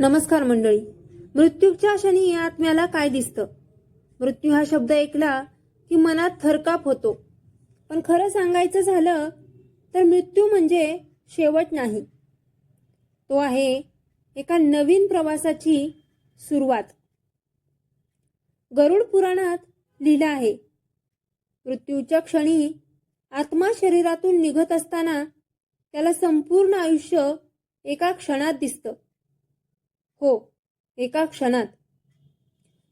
नमस्कार मंडळी. मृत्यूच्या क्षणी या आत्म्याला काय दिसतं? मृत्यू हा शब्द ऐकला की मनात थरकाप होतो. पण खरं सांगायचं झालं तर मृत्यू म्हणजे शेवट नाही. तो आहे एका नवीन प्रवासाची सुरुवात. गरुड पुराणात लिहिलं आहे मृत्यूच्या क्षणी आत्मा शरीरातून निघत असताना त्याला संपूर्ण आयुष्य एका क्षणात दिसतं. हो एका क्षणात.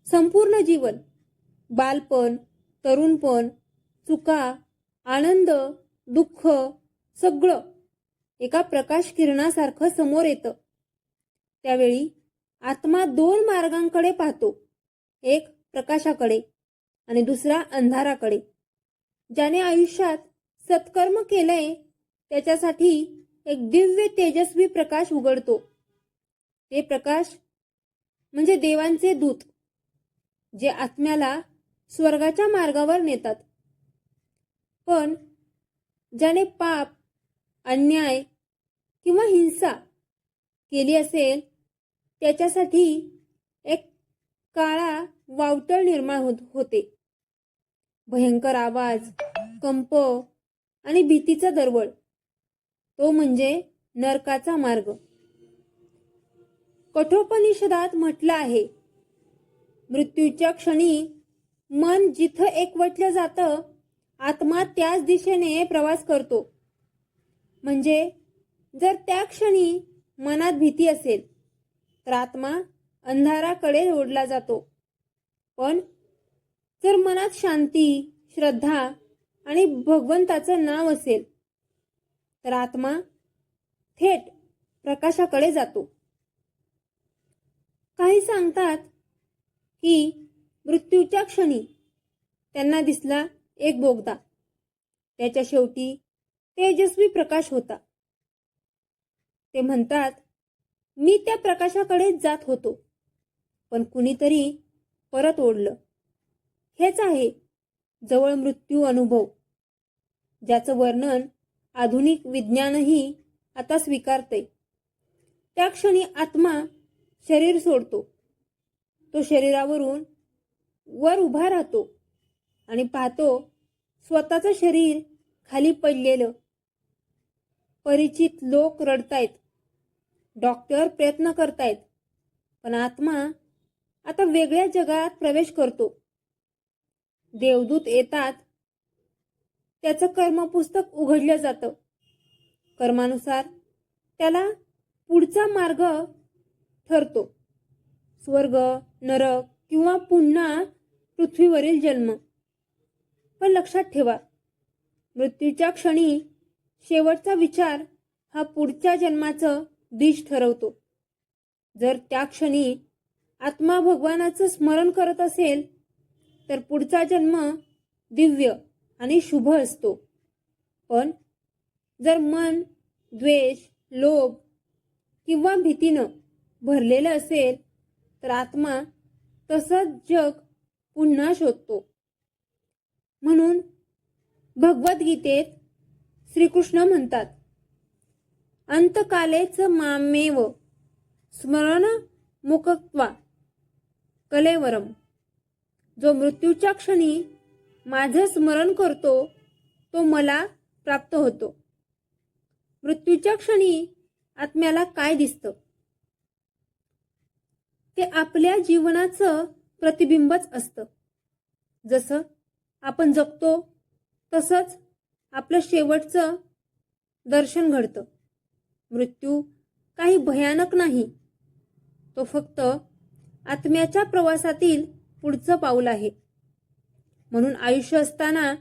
संपूर्ण जीवन बालपण तरुणपण चुका आनंद दुःख सगळं एका प्रकाश किरणासारखं समोर येतं. त्यावेळी आत्मा दोन मार्गांकडे पाहतो. एक प्रकाशाकडे आणि दुसरा अंधाराकडे. ज्याने आयुष्यात सत्कर्म केलंय त्याच्यासाठी एक दिव्य तेजस्वी प्रकाश उघडतो. ते प्रकाश म्हणजे देवांचे दूत जे आत्म्याला स्वर्गाच्या मार्गावर नेतात. पण ज्याने पाप अन्याय किंवा हिंसा केली असेल त्याच्यासाठी एक काळा वावटळ निर्माण होत होते. भयंकर आवाज कंप आणि भीतीचा दरवळ तो म्हणजे नरकाचा मार्ग. कठोपनिषदात म्हटलं आहे. मृत्यूच्या क्षणी मन जिथं एकवटलं जातं आत्मा त्याच दिशेने प्रवास करतो. म्हणजे जर त्या क्षणी मनात भीती असेल तर आत्मा अंधाराकडे ओढला जातो. पण जर मनात शांती श्रद्धा आणि भगवंताचं नाव असेल तर आत्मा थेट प्रकाशाकडे जातो. काही सांगतात की मृत्यूच्या क्षणी त्यांना दिसला एक बोगदा. त्याच्या शेवटी तेजस्वी प्रकाश होता. ते म्हणतात मी त्या प्रकाशाकडे जात होतो पण कुणीतरी परत ओढलं. हेच आहे जवळ मृत्यू अनुभव ज्याचं वर्णन आधुनिक विज्ञानही आता स्वीकारते त्या क्षणी आत्मा शरीर सोडतो. तो शरीरावरून वर उभा राहतो आणि पाहतो स्वतःचं शरीर खाली पडलेलं. परिचित लोक रडतायत. डॉक्टर प्रयत्न करतायत. पण आत्मा आता वेगळ्या जगात प्रवेश करतो. देवदूत येतात. त्याचं कर्मपुस्तक उघडलं जातं. कर्मानुसार त्याला पुढचा मार्ग ठरतो. स्वर्ग नरक किंवा पुन्हा पृथ्वीवरील जन्म. पण लक्षात ठेवा मृत्यूच्या क्षणी शेवटचा विचार हा पुढच्या जन्माचं दिश ठरवतो. जर त्या क्षणी आत्मा भगवानाचं स्मरण करत असेल तर पुढचा जन्म दिव्य आणि शुभ असतो. पण जर मन द्वेष लोभ किंवा भीतीनं भरलेलं असेल तर आत्मा तसंच जग पुन्हा शोधतो. म्हणून भगवद्गीतेत श्रीकृष्ण म्हणतात अंतकालेच मामेव स्मरण मुक्त्वा कलेवरम. जो मृत्यूच्या क्षणी माझं स्मरण करतो तो मला प्राप्त होतो. मृत्यूच्या क्षणी आत्म्याला काय दिसतं? ते आपल्या जीवनाचं प्रतिबिंबच असतं. जसं आपण जगतो तसंच आपलं शेवटचं दर्शन घडतं. मृत्यू काही भयानक नाही. तो फक्त आत्म्याच्या प्रवासातील पुढचं पाऊल आहे. म्हणून आयुष्य असताना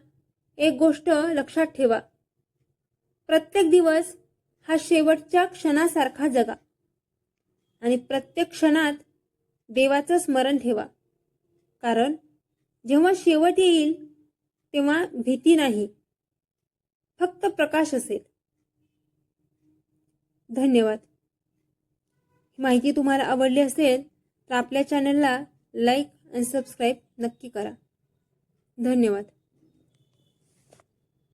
एक गोष्ट लक्षात ठेवा. प्रत्येक दिवस हा शेवटच्या क्षणासारखा जगा. आणि प्रत्येक क्षणात देवाचं स्मरण ठेवा. कारण जेव्हा शेवट येईल तेव्हा भीती नाही. फक्त प्रकाश असेल. धन्यवाद. माहिती तुम्हाला आवडली असेल तर आपल्या चॅनलला लाईक आणि सबस्क्राईब नक्की करा. धन्यवाद.